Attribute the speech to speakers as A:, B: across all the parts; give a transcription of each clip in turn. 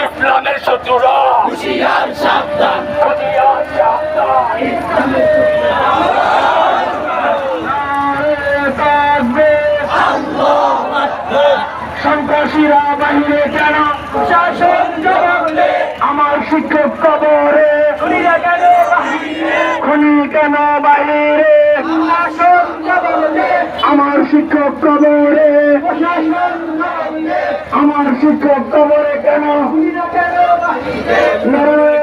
A: ইসলামের শত্রুরা। হুশিয়ার সাবধান হুশিয়ার সাবধান সন্ত্রাসীরা বাহিরে কেন? শাসন জবাবলে আমার শিক্ষক কবরে। খনি কেন বাহিরে? শিক্ষক কবরে। আমার শিক্ষক কবরে কেন? Narayan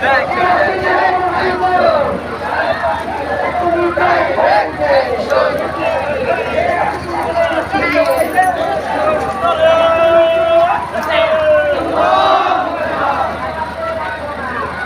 A: Thank you.